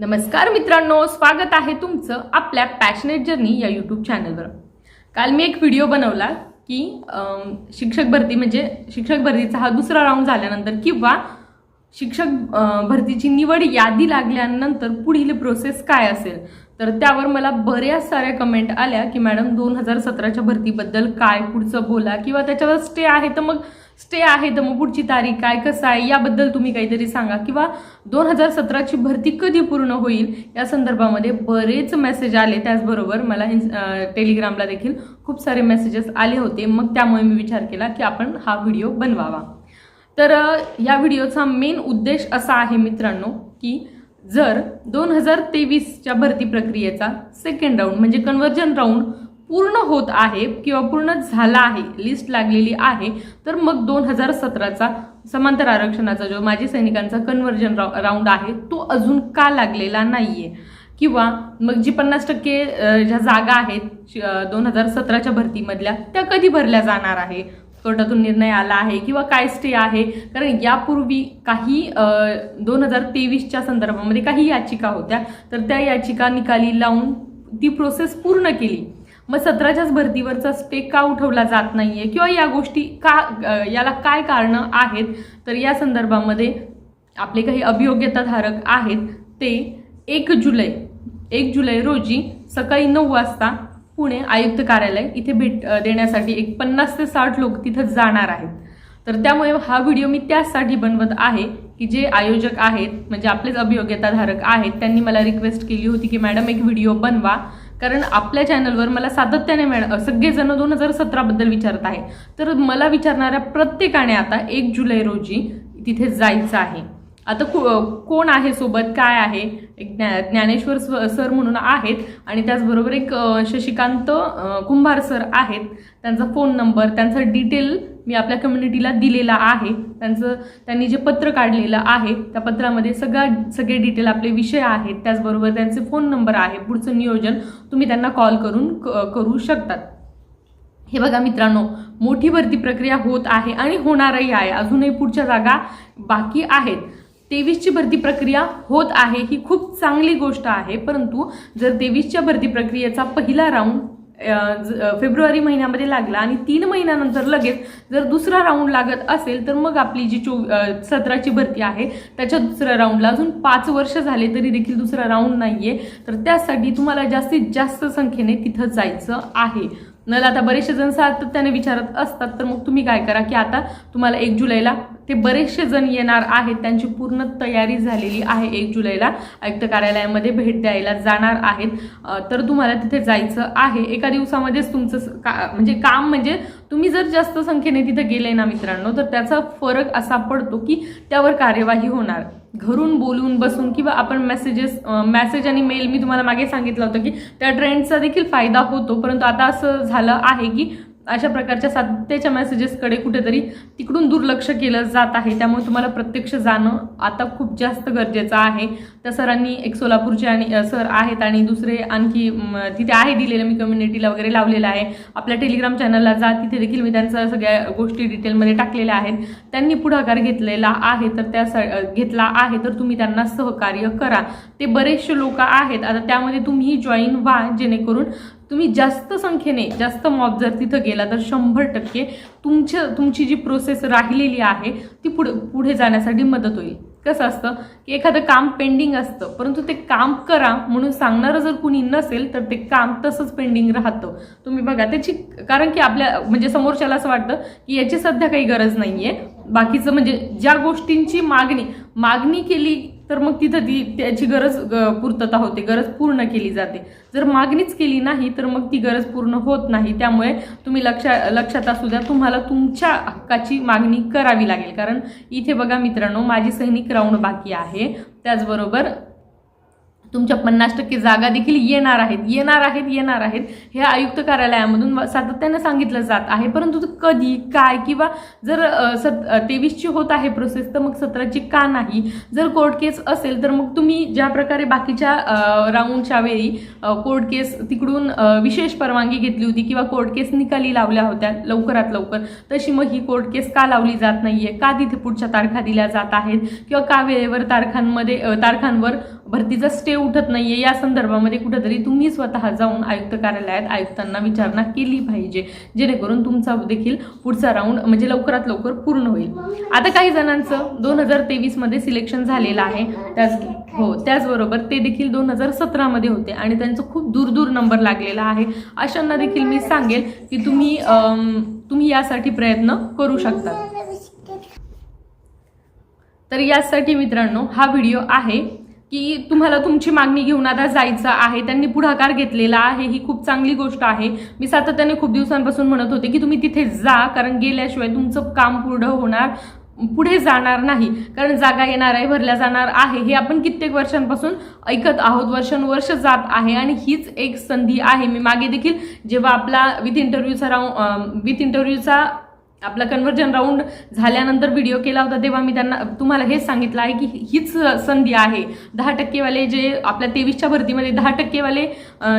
नमस्कार मित्रांनो स्वागत आहे तुमचं आपल्या पॅशनेट जर्नी या यूट्यूब चॅनलवर काल मी एक व्हिडिओ बनवला की शिक्षक भरती म्हणजे शिक्षक भरतीचा हा दुसरा राऊंड झाल्यानंतर किंवा शिक्षक भरतीची निवड यादी लागल्यानंतर पुढील प्रोसेस काय असेल? तर त्यावर मला बऱ्याच साऱ्या कमेंट आल्या की मॅडम दोन हजार सतराच्या भरतीबद्दल काय पुढचं बोला? किंवा त्याच्यावर स्टे आहे तर मग स्टे आहे तर मग पुढची तारीख काय कसं आहे याबद्दल तुम्ही काहीतरी सांगा. किंवा दोन हजार सतराची भरती कधी पूर्ण होईल या संदर्भामध्ये बरेच मेसेज आले. त्याचबरोबर मला टेलिग्रामला देखील खूप सारे मेसेजेस आले होते. मग त्यामुळे मी विचार केला की आपण हा व्हिडिओ बनवावा. तर या व्हिडिओचा मेन उद्देश असा आहे मित्रांनो की जर दोन हजार तेवीसच्या भरती प्रक्रियेचा सेकंड राऊंड म्हणजे कन्वर्जन राऊंड पूर्ण होत आहे किंवा पूर्ण झाला आहे लिस्ट लागलेली आहे तर मग दोन हजार सतराचा समांतर आरक्षणाचा जो माजी सैनिकांचा कन्वर्जन राऊंड आहे तो अजून का लागलेला नाही आहे किंवा मग जी पन्नास टक्के ज्या जागा आहेत दोन हजार सतराच्या भरतीमधल्या त्या कधी भरल्या जाणार आहे? कोर्टातून निर्णय आला आहे किंवा काय स्टे आहे? कारण यापूर्वी काही दोन हजार तेवीसच्या संदर्भामध्ये काही याचिका होत्या तर त्या याचिका निकाली लावून ती प्रोसेस पूर्ण केली. मग सतराच्याच भरतीवरचा स्टे का उठवला जात नाहीये? किंवा या गोष्टी का याला काय कारणं आहेत? तर या संदर्भामध्ये आपले काही अभियोग्यताधारक आहेत ते एक जुलै एक जुलै रोजी सकाळी नऊ वाजता पुणे आयुक्त कार्यालय इथे भेट देण्यासाठी एक पन्नास ते साठ लोक तिथं जाणार आहेत. तर त्यामुळे हा व्हिडिओ मी त्याचसाठी बनवत आहे की जे आयोजक आहेत म्हणजे आपलेच अभियोग्यताधारक आहेत त्यांनी मला रिक्वेस्ट केली होती की मॅडम एक व्हिडिओ बनवा. कारण आपल्या चॅनलवर मला सातत्याने मिळ सगळेजण दोन हजार सतराबद्दल विचारत आहे. तर मला विचारणाऱ्या प्रत्येकाने आता एक जुलै रोजी तिथे जायचं आहे. आता को- कोण आहे सोबत? काय आहे? एक ज्ञा ज्ञानेश्वर सर म्हणून आहेत आणि त्याचबरोबर एक शशिकांत कुंभार सर आहेत. त्यांचा फोन नंबर त्यांचा डिटेल मी आपल्या कम्युनिटीला दिलेला आहे. त्यांचं त्यांनी जे पत्र काढलेलं आहे त्या पत्रामध्ये सगळा सगळे डिटेल आपले विषय आहेत. त्याचबरोबर त्यांचे फोन नंबर आहे. पुढचं नियोजन तुम्ही त्यांना कॉल करून क- करू शकतात. हे बघा मित्रांनो मोठी भरती प्रक्रिया होत आहे आणि होणारही आहे. अजूनही पुढच्या जागा बाकी आहेत. तेवीसची भरती प्रक्रिया होत आहे ही खूप चांगली गोष्ट आहे. परंतु जर तेवीसच्या भरती प्रक्रियेचा पहिला राऊंड फेब्रुवारी महिन्यामध्ये लागला आणि तीन महिन्यानंतर लगेच जर दुसरा राऊंड लागत असेल तर मग आपली जी चो सतराची भरती आहे त्याच्या दुसऱ्या राऊंडला अजून पाच वर्ष झाले तरी देखील दुसरा राऊंड नाहीये. तर त्यासाठी तुम्हाला जास्तीत जास्त संख्येने तिथं जायचं आहे. नल आता बरेचसे जण सातत्याने विचारत असतात तर मग तुम्ही काय करा की आता तुम्हाला एक जुलैला ते बरेचसे जण येणार आहेत त्यांची पूर्ण तयारी झालेली आहे एक जुलैला. आयुक्त कार्यालयामध्ये भेट द्यायला जाणार आहेत. तर तुम्हाला तिथे जायचं आहे. एका दिवसामध्येच तुमचं का म्हणजे काम म्हणजे तुम्ही जर जास्त संख्येने तिथे गेले ना मित्रांनो तर त्याचा फरक असा पडतो की त्यावर कार्यवाही होणार. घरून बोलून बसून किंवा आपण मेसेजेस मेसेज आणि मेल मी तुम्हाला मागे सांगितलं होतं की त्या ट्रेंडचा देखील फायदा होतो. परंतु आता असं झालं आहे की अशा प्रकारच्या सातत्याच्या मेसेजेसकडे कुठेतरी तिकडून दुर्लक्ष केलं जात आहे. त्यामुळे तुम्हाला प्रत्यक्ष जाणं आता खूप जास्त गरजेचं आहे. त्या सरांनी एक सोलापूरचे आणि सर आहेत आणि दुसरे आणखी तिथे आहे दिलेलं मी कम्युनिटीला वगैरे लावलेलं आहे. आपल्या टेलिग्राम चॅनलला जा तिथे देखील मी त्यांच्या सगळ्या गोष्टी डिटेलमध्ये टाकलेल्या आहेत. त्यांनी पुढाकार घेतलेला आहे तर त्या स घेतला आहे तर तुम्ही त्यांना सहकार्य करा. ते बरेचसे लोक आहेत. आता त्यामध्ये तुम्ही जॉईन व्हा जेणेकरून तुम्ही जास्त संख्येने जास्त मॉब जर तिथं गेला तर शंभर टक्के तुमच्या तुमची जी प्रोसेस राहिलेली आहे ती पुढे पुढे जाण्यासाठी मदत होईल. कसं असतं की एखादं काम पेंडिंग असतं परंतु ते काम करा म्हणून सांगणारं जर कुणी नसेल तर ते काम तसंच पेंडिंग राहतं. तुम्ही बघा त्याची कारण की आपल्या म्हणजे समोरच्याला असं वाटतं की याची सध्या काही गरज नाही आहे बाकीचं म्हणजे ज्या गोष्टींची मागणी मागणी केली तर मग तिथं ती त्याची गरज ग- पूर्तता होते गरज पूर्ण केली जाते. जर मागणीच केली नाही तर मग ती गरज पूर्ण होत नाही. त्यामुळे तुम्ही लक्षा लक्षात असू द्या तुम्हाला तुमच्या हक्काची मागणी करावी लागेल. कारण इथे बघा मित्रांनो माझी सैनिक राऊंड बाकी आहे. त्याचबरोबर तुमच्या पन्नास टक्के जागा देखील येणार आहेत येणार आहेत येणार आहेत. हे आयुक्त कार्यालयामधून सातत्याने सांगितलं जात आहे. परंतु कधी काय किंवा जर सत तेवीसची होत आहे प्रोसेस तर मग सतराची का नाही? जर कोर्ट केस असेल तर मग तुम्ही ज्या प्रकारे बाकीच्या राऊंडच्या वेळी कोर्ट केस तिकडून विशेष परवानगी घेतली होती किंवा कोर्ट केस निकाली लावल्या होत्या लवकरात लवकर तशी मग ही कोर्ट केस का लावली जात नाहीये? का तिथे पुढच्या तारखा दिल्या जात आहेत? किंवा का वेळेवर तारखांमध्ये तारखांवर भरतीचा स्टे उठत नाहीये या संदर्भामध्ये कुठेतरी तुम्ही स्वतः जाऊन आयुक्त कार्यालयात आयुक्तांना विचारणा केली पाहिजे जेणेकरून तुमचा देखील पुढचा राऊंड म्हणजे लवकरात लवकर पूर्ण होईल. आता काही जणांचं दोन हजार तेवीसमध्ये सिलेक्शन झालेलं आहे. त्याच हो त्याचबरोबर ते देखील दोन हजार सतरामध्ये होते आणि त्यांचं खूप दूर दूर नंबर लागलेला आहे. अशांना देखील मी सांगेल की तुम्ही तुम्ही यासाठी प्रयत्न करू शकता. तर यासाठी मित्रांनो हा व्हिडिओ आहे. की तुम्हाला तुमची मागणी घेऊन आता जायचं आहे त्यांनी पुढाकार घेतलेला आहे ही खूप चांगली गोष्ट आहे. मी सातत्याने खूप दिवसांपासून म्हणत होते की तुम्ही तिथे जा कारण गेल्याशिवाय तुमचं काम पूर्ण होणार पुढे जाणार नाही. कारण जागा येणार आहे भरल्या जाणार आहे हे आपण कित्येक वर्षांपासून ऐकत आहोत. वर्षानुवर्ष जात आहे आणि हीच एक संधी आहे. मी मागे देखील जेव्हा आपला विथ इंटरव्ह्यूचा राऊंड विथ इंटरव्ह्यूचा आपला कन्व्हर्जन राऊंड झाल्यानंतर व्हिडिओ केला होता तेव्हा मी त्यांना तुम्हाला हेच सांगितलं आहे की हीच संधी आहे. दहा टक्केवाले जे आपल्या तेवीसच्या भरतीमध्ये दहा टक्केवाले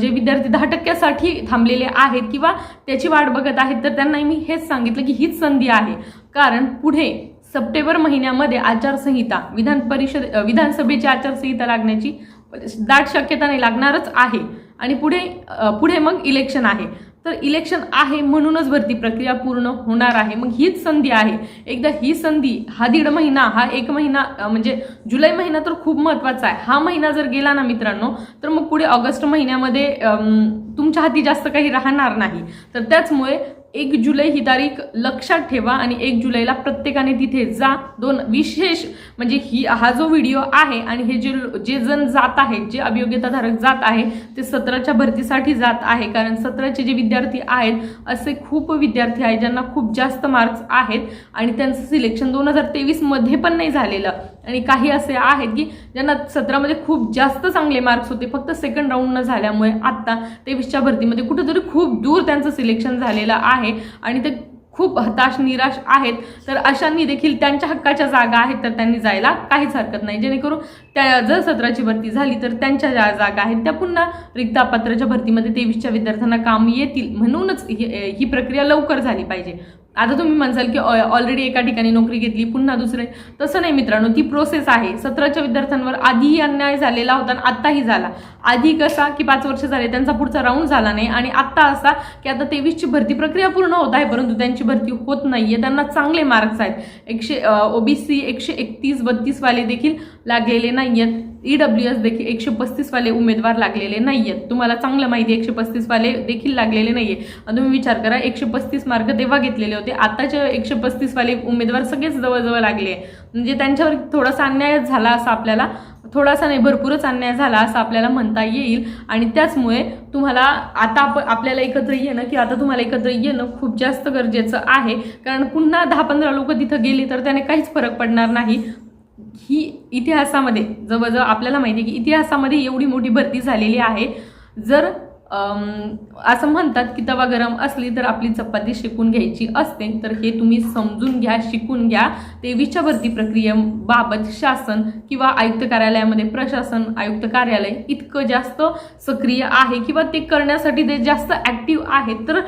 जे विद्यार्थी दहा टक्क्यासाठी थांबलेले आहेत किंवा त्याची वाट बघत आहेत तर त्यांना मी हेच सांगितलं की हीच संधी आहे. कारण पुढे सप्टेंबर महिन्यामध्ये आचारसंहिता विधान परिषद विधानसभेची आचारसंहिता लागण्याची दाट शक्यता नाही लागणारच आहे. आणि पुढे पुढे मग इलेक्शन आहे. तर इलेक्शन आहे म्हणूनच भरती प्रक्रिया पूर्ण होणार आहे. मग हीच संधी आहे. एकदा ही संधी हा दीड महिना हा एक महिना म्हणजे जुलै महिना तर खूप महत्त्वाचा आहे. हा महिना जर गेला ना मित्रांनो तर मग पुढे ऑगस्ट महिन्यामध्ये तुमच्या हाती जास्त काही राहणार नाही. तर त्याचमुळे एक जुलै ही तारीख लक्षात ठेवा आणि एक जुलैला प्रत्येकाने तिथे जा. दोन विशेष म्हणजे ही हा जो व्हिडिओ आहे आणि हे जे जे जण जात आहेत जे अभियोग्यताधारक जात आहे ते सतराच्या भरतीसाठी जात आहे. कारण सतराचे जे विद्यार्थी आहेत असे खूप विद्यार्थी आहेत ज्यांना खूप जास्त मार्क्स आहेत आणि त्यांचं सिलेक्शन दोन हजार तेवीसमध्ये पण नाही झालेलं. आणि काही असे आहेत की ज्यांना सतरामध्ये खूप जास्त चांगले मार्क्स होते फक्त सेकंड राऊंड न झाल्यामुळे आत्ता तेवीसच्या भरतीमध्ये कुठेतरी खूप दूर त्यांचं सिलेक्शन झालेलं आहे. आणि ते खूप हताश निराश आहेत. तर अशांनी देखील त्यांच्या हक्काच्या जागा आहेत तर त्यांनी जायला काहीच हरकत नाही. जेणेकरून त्या जर सत्राची भरती झाली तर त्यांच्या ज्या जागा आहेत त्या पुन्हा रिक्तापात्राच्या भरतीमध्ये तेवीसच्या विद्यार्थ्यांना काम येतील म्हणूनच ही ही प्रक्रिया लवकर झाली पाहिजे. आता तुम्ही म्हणसाल की ऑलरेडी एका ठिकाणी नोकरी घेतली पुन्हा दुसरे. तसं नाही मित्रांनो ती प्रोसेस आहे. सतराच्या विद्यार्थ्यांवर आधीही अन्याय झालेला होता आणि आत्ताही झाला. आधी कसा की पाच वर्ष झाले त्यांचा पुढचा राऊंड झाला नाही आणि आत्ता असा की आता तेवीसची भरती प्रक्रिया पूर्ण होत आहे परंतु त्यांची भरती होत नाहीये. त्यांना चांगले मार्क्स आहेत. एकशे ओबीसी एकशे एकतीस बत्तीस वाले देखील लागलेले नाही आहेत ई डब्ल्यू एस देखील एकशे पस्तीसवाले उमेदवार लागलेले नाही आहेत तुम्हाला चांगलं माहिती एकशे पस्तीसवाले देखील लागलेले नाही आणि तुम्ही विचार करा एकशे पस्तीस मार्क तेव्हा घेतलेले होते. आताचे एकशे पस्तीसवाले उमेदवार सगळेच जवळजवळ लागले. म्हणजे त्यांच्यावर थोडासा अन्याय झाला असं आपल्याला थोडासा नाही भरपूरच अन्याय झाला असं आपल्याला म्हणता येईल. आणि त्याचमुळे तुम्हाला आता आप आपल्याला एकत्र येणं की आता तुम्हाला एकत्र येणं खूप जास्त गरजेचं आहे. कारण पुन्हा दहा पंधरा लोक तिथं गेली तर त्याने काहीच फरक पडणार नाही. ही इतिहासामध्ये जवळजवळ आपल्याला माहिती आहे की इतिहासामध्ये एवढी मोठी भरती झालेली आहे. जर असं म्हणतात की तवा गरम असली तर आपली चपाती शिकून घ्यायची असते तर हे तुम्ही समजून घ्या शिकून घ्या. तेवीसच्या भरती प्रक्रियेबाबत शासन किंवा आयुक्त कार्यालयामध्ये प्रशासन आयुक्त कार्यालय इतकं जास्त सक्रिय आहे किंवा ते करण्यासाठी ते जास्त ॲक्टिव्ह आहेत तर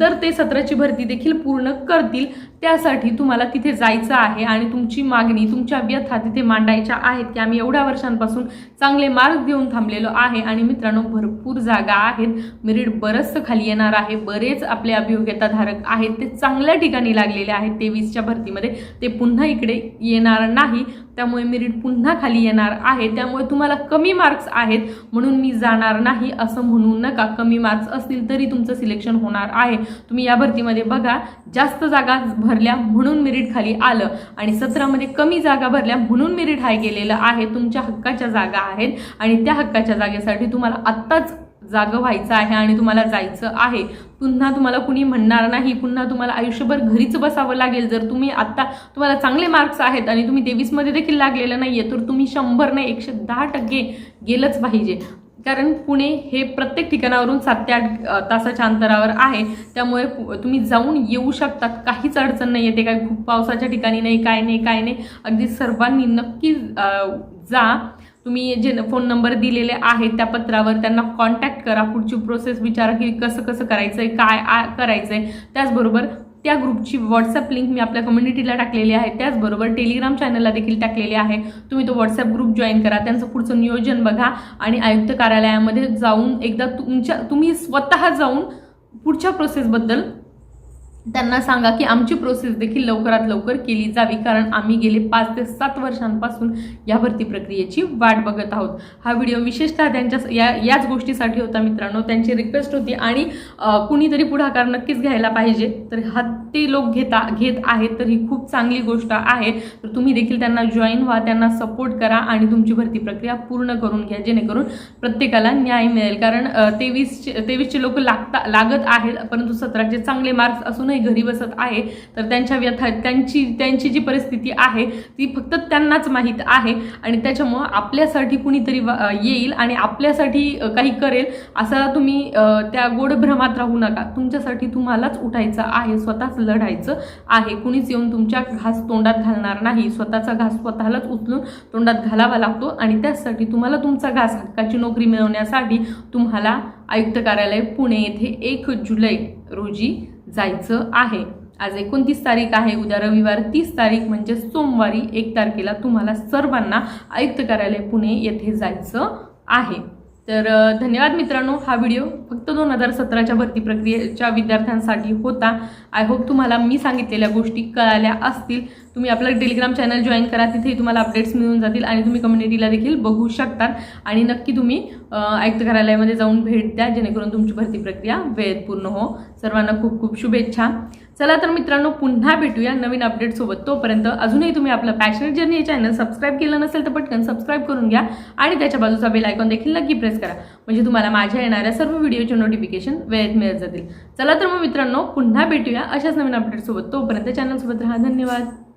तर ते सत्राची भरती देखील पूर्ण करतील. त्यासाठी तुम्हाला तिथे जायचं आहे आणि तुमची मागणी तुमच्या व्यथा तिथे मांडायच्या आहेत की आम्ही एवढ्या वर्षांपासून चांगले मार्क घेऊन थांबलेलो आहे आणि मित्रांनो भरपूर जागा आहेत. मेरिट बरंचसं खाली येणार आहे. बरेच आपले अभियोग्यताधारक आहेत. ते चांगल्या ठिकाणी लागलेले आहेत तेवीसच्या भरतीमध्ये. ते पुन्हा पुन्हा इकडे येणार नाही त्यामुळे मेरिट पुन्हा खाली येणार आहे त्यामुळे तुम्हाला कमी मार्क्स आहेत म्हणून मी जाणार नाही असं म्हणू नका. कमी मार्क्स असतील तरी तुमचं सिलेक्शन होणार आहे. तुम्ही या भरतीमध्ये बघा जास्त जागा भरल्या म्हणून मेरिट खाली आलं आणि सतरामध्ये कमी जागा भरल्या म्हणून मेरिट हाय गेलेलं आहे. तुमच्या हक्काच्या जागा आहेत आणि त्या हक्काच्या जागेसाठी तुम्हाला आत्ताच जागं व्हायचं आहे आणि तुम्हाला जायचं आहे. पुन्हा तुम्हाला कुणी म्हणणार नाही. पुन्हा तुम्हाला आयुष्यभर घरीच बसावं लागेल. जर तुम्ही आत्ता तुम्हाला चांगले मार्क्स आहेत आणि तुम्ही तेवीसमध्ये देखील लागलेलं नाही आहे तर तुम्ही शंभर नाही एकशे दहा टक्के गेलंच पाहिजे. कारण पुणे हे प्रत्येक ठिकाणावरून सात ते आठ तासाच्या अंतरावर आहे. त्यामुळे तुम्ही जाऊन येऊ शकतात. काहीच अडचण नाही येते काय खूप पावसाच्या ठिकाणी नाही काय नाही काय नाही. अगदी सर्वांनी नक्की जा. तुम्ही जे फोन नंबर दिलेले आहेत त्या पत्रावर त्यांना कॉन्टॅक्ट करा. पुढची प्रोसेस विचारा की कसं कसं करायचं आहे काय आ- आहे त्याचबरोबर त्या ग्रुपची व्हॉट्सअप लिंक मी आपल्या कम्युनिटीला टाकलेली आहे. त्याचबरोबर टेलिग्राम चॅनलला देखील टाकलेली आहे. तुम्ही तो व्हॉट्सअप ग्रुप जॉईन करा. त्यांचं पुढचं नियोजन बघा आणि आयुक्त कार्यालयामध्ये जाऊन एकदा तुमच्या तुम्ही स्वतः जाऊन पुढच्या प्रोसेसबद्दल त्यांना सांगा की आमची प्रोसेस देखील लवकरात लवकर केली जावी कारण आम्ही गेले पाच ते सात वर्षांपासून या भरती प्रक्रियेची वाट बघत आहोत. हा व्हिडिओ विशेषतः त्यांच्या या याच गोष्टीसाठी होता मित्रांनो. त्यांची रिक्वेस्ट होती आणि कुणीतरी पुढाकार नक्कीच घ्यायला पाहिजे. तर हा ते लोक घेता घेत आहेत तर ही खूप चांगली गोष्ट आहे. तर तुम्ही देखील त्यांना जॉईन व्हा त्यांना सपोर्ट करा आणि तुमची भरती प्रक्रिया पूर्ण करून घ्या जेणेकरून प्रत्येकाला न्याय मिळेल. कारण तेवीसचे तेवीसचे लोक लागता लागत आहेत परंतु सतराचे चांगले मार्क्स असून अजूनही घरी बसत आहे तर त्यांच्या व्यथा त्यांची त्यांची जी परिस्थिती आहे ती फक्त त्यांनाच माहीत आहे. आणि त्याच्यामुळं आपल्यासाठी कुणीतरी येईल आणि आपल्यासाठी काही करेल असा तुम्ही त्या गोड भ्रमात राहू नका. तुमच्यासाठी तुम्हालाच उठायचं आहे स्वतःच लढायचं आहे. कुणीच येऊन तुमच्या घास तोंडात घालणार नाही. स्वतःचा घास स्वतःलाच उचलून तोंडात घालावा लागतो आणि त्यासाठी तुम्हाला तुमचा घास हक्काची नोकरी मिळवण्यासाठी तुम्हाला आयुक्त कार्यालय पुणे येथे एक जुलै रोजी जायचं आहे. आज एकोणतीस तारीख आहे. उद्या रविवार तीस तारीख म्हणजे सोमवारी एक तारखेला तुम्हाला सर्वांना आयुक्त कार्यालय पुणे येथे जायचं आहे. तर धन्यवाद मित्रांनो. हा व्हिडिओ फक्त दोन हजार सतराच्या भरती प्रक्रियेच्या विद्यार्थ्यांसाठी होता. आय होप तुम्हाला मी सांगितलेल्या गोष्टी कळाल्या असतील. तुम्ही आपलं टेलिग्राम चॅनल जॉईन करा तिथेही तुम्हाला अपडेट्स मिळून जातील आणि तुम्ही कम्युनिटीला देखील बघू शकतात. आणि नक्की तुम्ही आयुक्त कार्यालयामध्ये जाऊन भेट द्या जेणेकरून तुमची भरती प्रक्रिया वेळेत पूर्ण हो. सर्वांना खूप खूप शुभेच्छा. चला तर मित्रांनो पुन्हा भेटूया नवीन अपडेटसोबत तोपर्यंत अजूनही तुम्ही आपलं पॅशनेट जर्नी हे चॅनल सबस्क्राईब केलं नसेल तर पटकन सबस्क्राईब करून घ्या आणि त्याच्या बाजूचा बेल आयकॉन देखील नक्की प्रेस करा. म्हणजे तुम्हाला माझ्या येणाऱ्या सर्व व्हिडिओचे नोटिफिकेशन वेळेत मिळत जातील. चला तर मग मित्रांनो पुन्हा भेटूया अशाच नवीन अपडेटसोबत तोपर्यंत चॅनलसोबत राहा. धन्यवाद.